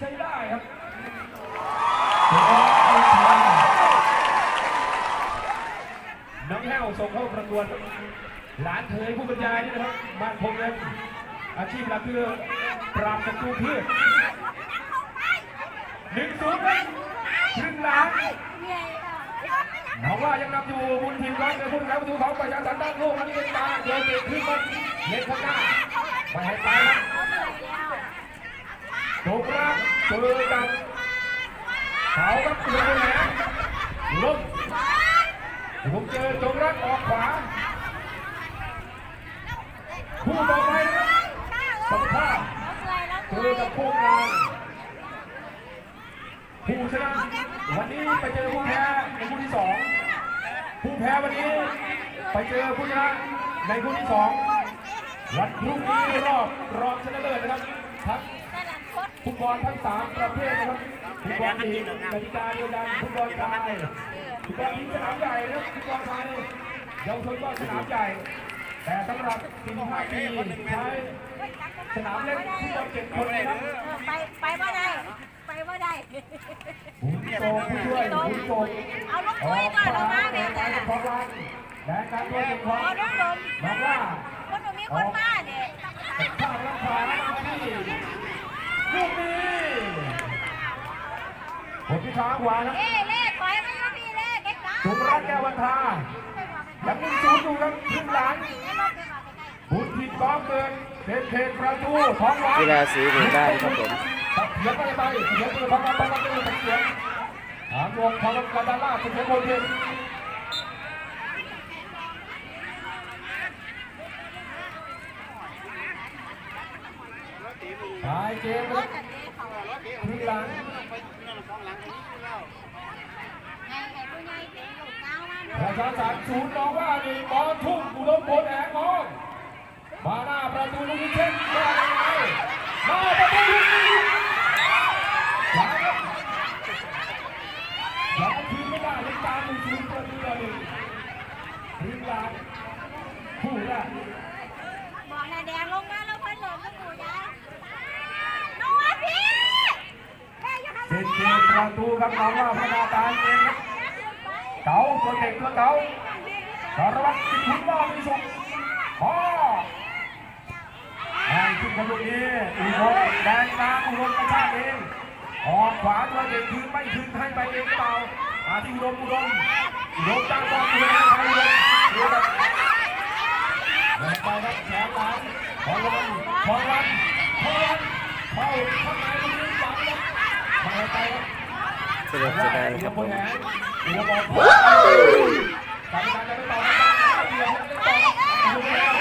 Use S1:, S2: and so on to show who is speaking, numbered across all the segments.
S1: ใช้ได้ครับน้องแห้วส่งเข้าประกวดหลานเขยผู้บรรยายนี่นะครับบ้านผมเลยอาชีพหลักคือปราบศัตรูพืชหนึ่งศูนย์ครึ่งหลังน้องว่ายังนำอยู่บุญทีมร้อยเลยพุ่งแล้วประตูของประชาสันด้านโลกอันนี้เป็นตาเดินเก่ดขึ้นมาเล็กข้างหน้าไปให้ไปนะ โดกรักเจอกันเขากับเสือแหลมลบผมเจอโดกรักออกขวาคู่ต่อไปนะครับสัมภาษณ์เจอกับพวกงานผู้ชนะวันนี้ไปเจอผู้แพ้ในคู่ที่สองผู้แพ้วันนี้ไปเจอผู้ชนะในคู่ที่สองวันพรุ่งนี้รอบรองชนะเลิศนะครับทั้ง ฟุตบอลทั้งสามประเภทนะครับฟุตบอลหญิงกติกาเดียวกันฟุตบอลชายฟุตบอลหญิงสนามใหญ่นะครับฟุตบอลชายเยาวชนก็สนามใหญ่ แต่สำหรับ45ปีใช้สนามเล็กฟุตบอลเจ็ดคนนะครับ
S2: ไปไปว่าได้ไปว่าได้
S1: หุ่นโตผู้ช่วยหุ่นโต
S2: เอาลูกคุยก่อนเรามาแบบไหน
S1: ขอรันและการตัวเก็บของ
S2: เอม
S1: บอกว่า
S2: คนหนูมีคนมาเนี่ย
S1: ข้าวรักษาที่ ลูกนี้ผมที่ขาขวาครับ
S2: เล่เล่ถอยมาอยู่พี่เล่เด็กสาว
S1: สุรัตน์แก้ววันทายังมีศูนย์อยู่ครับครึ่งหลังบุญทิพย์กองเกินเขตเขตประตูท้องร้าน
S3: กีฬาสีหมู่บ้านครับผม
S1: เสียงไปไปเสียงปืนพังพังพังพังพังเสียงหางวงของกาดาล่าเสียงโคเทน ตายเกมครับครึ่งหลังประชาสันศูนย์มองว่านี่บอลทุ่มอุดมพลแหงมองมาหน้าประตูลูกนี้เช่นว่ายังไงมาประตูลูกนี้ยังทีมไม่ได้เลยตามหนึ่งศูนย์ประตูเดียวเองทีมหลังคู่แรก
S2: บอกนายแดงลงมาแล้วพันหลงก็หมูยาลงมาพี่แม่ ยัง
S1: ประตูครับน้องว่าพนาการเองครับเก๋าตัวเด็กตัวเก๋าสารวัตรสิงห์ขุนมองมีสุขพอแทงขึ้นกับลูกนี้อุดมแดงกลางอุดมกระชากเองออกขวาตัวเด็กคืนไม่คืนให้ไปเองเปล่ามาที่อุดมอุดมอุดมตั้งบอลคืนให้ไปอุดมอุดมลงไปครับแขนหลังพอวันพอวันพอวันเข้าข้างใน ลูกนี้หลั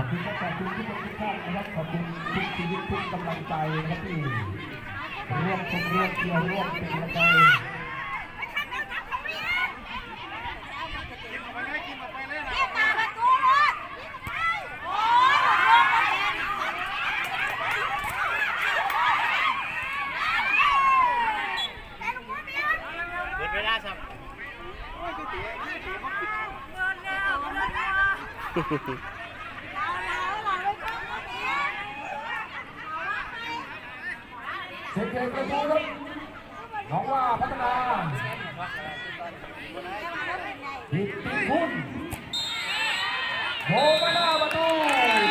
S1: อบคุณครับขอบคุณทุกคนทุกท่านนะครับขอบคุณทุกชีวิตทุกกำลังใจนะครับที่ร่วมชมร่วมเชียร์ร่วมเป็นกำลังใจ
S4: ไปเลยกินออกไปเลยนะ
S2: เรียกตาประตูรถโอ้ยลงมาเป็น
S4: เปิดเวลาสับโอ้ยตีตีตีมันปิด
S2: เงินแล้วเงินแล้วเราเราเราไม่ต้องมาเป็นเอาว่าไป
S1: เสียงเพลงประตูครับน้องว่าพัฒนา
S2: ปิ
S1: ดติดคุณโมมาหน้าประตู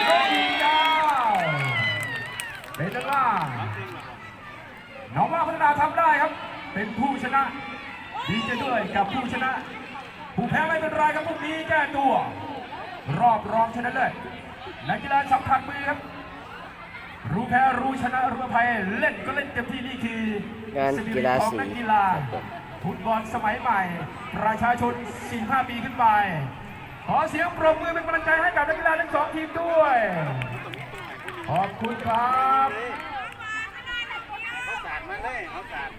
S1: ก็ยิงยาวเป็นนักล่าน้องว่าพัฒนาทำได้ครับ เป็นผู้ชนะดีใจด้วยกับผู้ชนะ ผู้แพ้ไม่เป็นไรครับพวกนี้แก้ตัว รอบรองชนะเลิศนักกีฬาสัมผัสมือครับ รู้แพ้รู้ชนะรู้อภัยเล่นก็เล่นเต็มที่นี่คืองา
S3: นกีฬา
S1: ของ
S3: สี
S1: นักกีฬาฟุตบอลสมัยใหม่ ประชาชน 4-5 ปีขึ้นไป ขอเสียงปรบมือเป็นกำลังใจให้กับนักกีฬาทั้งสองทีมด้วย ขอบคุณครับ
S4: เขาสาดมาเลยเขาสาด